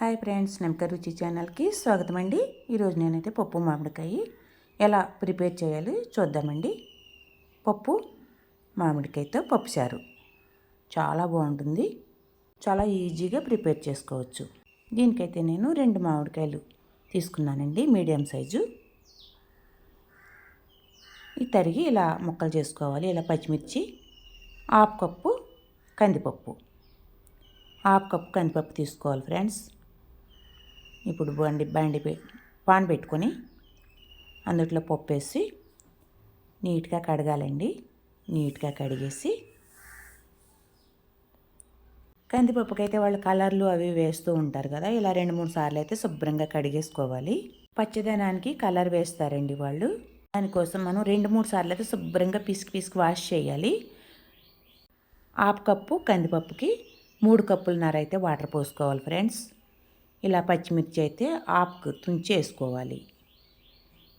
Hi friends నమ్మక రుచి ఛానల్కి స్వాగతం అండి ఈరోజు నేనైతే పప్పు మామిడికాయ ఎలా ప్రిపేర్ చేయాలి చూద్దామండి. పప్పు మామిడికాయతో పప్పు చారు. చాలా బాగుంటుంది. చాలా ఈజీగా ప్రిపేర్ చేసుకోవచ్చు. దీనికైతే నేను రెండు మామిడికాయలు తీసుకున్నానండి మీడియం సైజు. ఈ తరిగి ఇలా ముక్కలు చేసుకోవాలి. ఇలా పచ్చిమిర్చి హాఫ్ కప్పు కందిపప్పు. హాఫ్ కప్పు కందిపప్పు తీసుకోవాలి ఫ్రెండ్స్. ఇప్పుడు బండి బండి పాన్ పెట్టుకొని అందుట్లో పప్పు వేసి నీట్గా కడగాలండి. నీట్గా కడిగేసి కందిపప్పుకైతే వాళ్ళు కలర్లు అవి వేస్తూ ఉంటారు కదా ఇలా రెండు మూడు సార్లు అయితే శుభ్రంగా కడిగేసుకోవాలి. పచ్చదనానికి కలర్ వేస్తారండి వాళ్ళు. దానికోసం మనం రెండు మూడు సార్లు అయితే శుభ్రంగా పిసికి పిసికి వాష్ చేయాలి. హాఫ్ కప్పు కందిపప్పుకి మూడు కప్పులన్నర అయితే వాటర్ పోసుకోవాలి ఫ్రెండ్స్. ఇలా పచ్చిమిర్చి అయితే ఆపుకు తుంచి వేసుకోవాలి.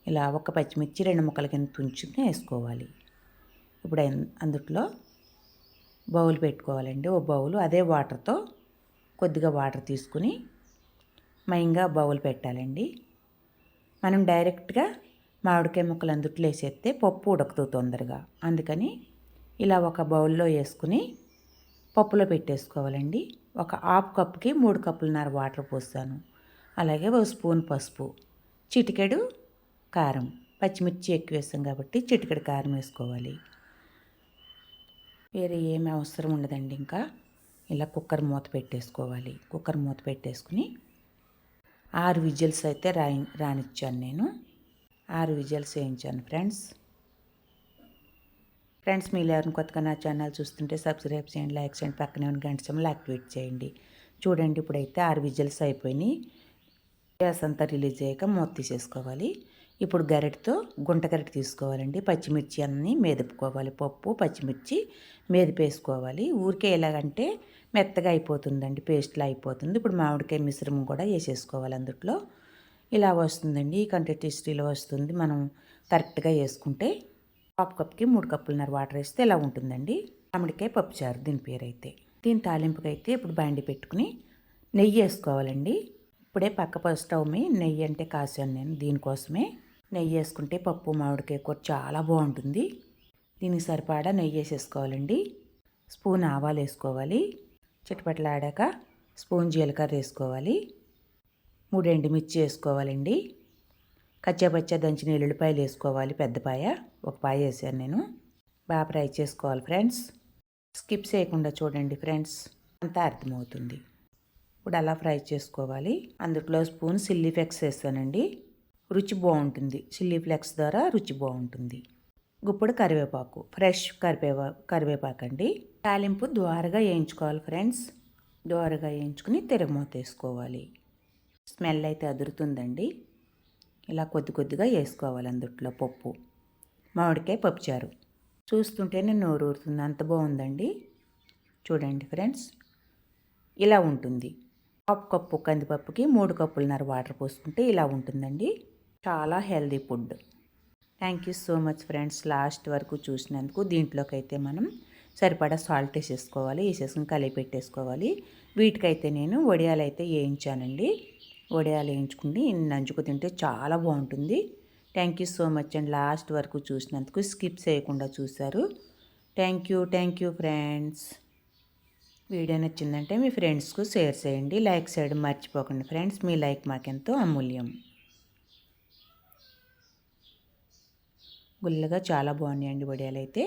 ఇలా ఒక పచ్చిమిర్చి రెండు ముక్కల కింద తుంచుకుని వేసుకోవాలి. ఇప్పుడు అందుట్లో బౌల్ పెట్టుకోవాలండి. ఓ బౌల్ అదే వాటర్తో కొద్దిగా వాటర్ తీసుకుని మైంగా బౌల్ పెట్టాలండి. మనం డైరెక్ట్గా మామిడికాయ ముక్కలు అందుట్లో వేసేస్తే పప్పు ఉడకదు తొందరగా. అందుకని ఇలా ఒక బౌల్లో వేసుకుని పప్పులో పెట్టేసుకోవాలండి. ఒక హాఫ్ కప్కి మూడు కప్పులున్నర వాటర్ పోస్తాను. అలాగే ఒక స్పూన్ పసుపు చిటికెడు కారం. పచ్చిమిర్చి ఎక్కువ వేస్తాం కాబట్టి చిటికెడు కారం వేసుకోవాలి. వేరే ఏమి అవసరం ఉండదండి ఇంకా. ఇలా కుక్కర్ మూత పెట్టేసుకోవాలి. కుక్కర్ మూత పెట్టేసుకుని ఆరు విజిల్స్ అయితే రాయి రానిచ్చాను నేను. ఆరు విజిల్స్ వేయించాను ఫ్రెండ్స్. ఫ్రెండ్స్ మీరు ఎవరిని కొత్తగా నా ఛానల్ చూస్తుంటే సబ్స్క్రైబ్ చేయండి లైక్ చేయండి పక్కనే ఉన్న గంట సమయంలో యాక్టివేట్ చేయండి. చూడండి ఇప్పుడైతే ఆరు విజిల్స్ అయిపోయినాయి. గ్యాస్ అంతా రిలీజ్ అయ్యాక మూత తీసేసుకోవాలి. ఇప్పుడు గరిటతో గుంట గరిట తీసుకోవాలండి. పచ్చిమిర్చి అన్నీ మెదుపుకోవాలి. పప్పు పచ్చిమిర్చి మెదిపేసుకోవాలి. ఊరికే ఎలాగంటే మెత్తగా అయిపోతుందండి పేస్ట్లా అయిపోతుంది. ఇప్పుడు మామిడికాయ మిశ్రమం కూడా వేసేసుకోవాలి అందుట్లో. ఇలా వస్తుందండి. ఈ కంటెస్టీలో వస్తుంది. మనం కరెక్ట్గా వేసుకుంటే హాఫ్ కప్కి మూడు కప్పులున్నర వాటర్ వేస్తే ఇలా ఉంటుందండి? మామిడికాయ పప్పుచారు దీని పేరైతే. దీని తాలింపుకి అయితే ఇప్పుడు బండి పెట్టుకుని నెయ్యి వేసుకోవాలండి. ఇప్పుడే పక్క ప- స్టవ్ మీ నెయ్యి అంటే కాసాను నేను దీనికోసమే. నెయ్యి వేసుకుంటే పప్పు మామిడికాయ కూర చాలా బాగుంటుంది. దీనికి సరిపడా నెయ్యి వేసేసుకోవాలండి. స్పూన్ ఆవాలు వేసుకోవాలి. చిటపట్లాడాక స్పూన్ జీలకర్ర వేసుకోవాలి. మూడు ఎండుమిర్చి వేసుకోవాలండి. కచ్చాపచ్చా దంచిన ఎల్లుల్లిపాయలు వేసుకోవాలి. పెద్ద పాయ. ఒక పాయ వేసాను నేను. బాగా ఫ్రై చేసుకోవాలి ఫ్రెండ్స్. స్కిప్ చేయకుండా చూడండి ఫ్రెండ్స్. అంతా అర్థమవుతుంది. ఇప్పుడు అలా ఫ్రై చేసుకోవాలి. అందులో స్పూన్ సిల్లీ ఫ్లెక్స్ వేస్తానండి రుచి బాగుంటుంది. చిల్లీ ఫ్లెక్స్ ద్వారా రుచి బాగుంటుంది. గుప్పుడు కరివేపాకు. ఫ్రెష్ కరివేపా కరివేపాకు అండి తాలింపు ద్వారగా వేయించుకోవాలి ఫ్రెండ్స్. ద్వారగా వేయించుకుని తిరగమూత వేసుకోవాలి. స్మెల్ అయితే అదురుతుందండి. ఇలా కొద్ది కొద్దిగా వేసుకోవాలి అందుట్లో పప్పు. మామిడికాయ పప్పుచారు చూస్తుంటేనే నోరు ఊరుతుంది. అంత బాగుందండి. చూడండి ఫ్రెండ్స్. ఇలా ఉంటుంది. హాఫ్ కప్పు కందిపప్పుకి మూడు కప్పులున్నర వాటర్ పోసుకుంటే ఇలా ఉంటుందండి. చాలా healthy food. Thank you so much friends. Last వరకు చూసినందుకు దీంట్లోకి అయితే మనం సరిపడా సాల్ట్ వేసేసుకోవాలి. వేసేసుకుని కలిపి పెట్టేసుకోవాలి. వీటికైతే నేను వడియాలు అయితే వేయించానండి. వడియాలు వేయించుకుని నంచుకు తింటే చాలా బాగుంటుంది. థ్యాంక్ యూ సో మచ్ అండి లాస్ట్ వరకు చూసినందుకు స్కిప్ చేయకుండా చూశారు. Thank you thank you friends video నచ్చిందంటే మీ ఫ్రెండ్స్కు షేర్ చేయండి. లైక్ చేయడం మర్చిపోకండి ఫ్రెండ్స్ మీ లైక్ మాకెంతో అమూల్యం. గుల్లగా చాలా బాగున్నాయండి వడియాలు అయితే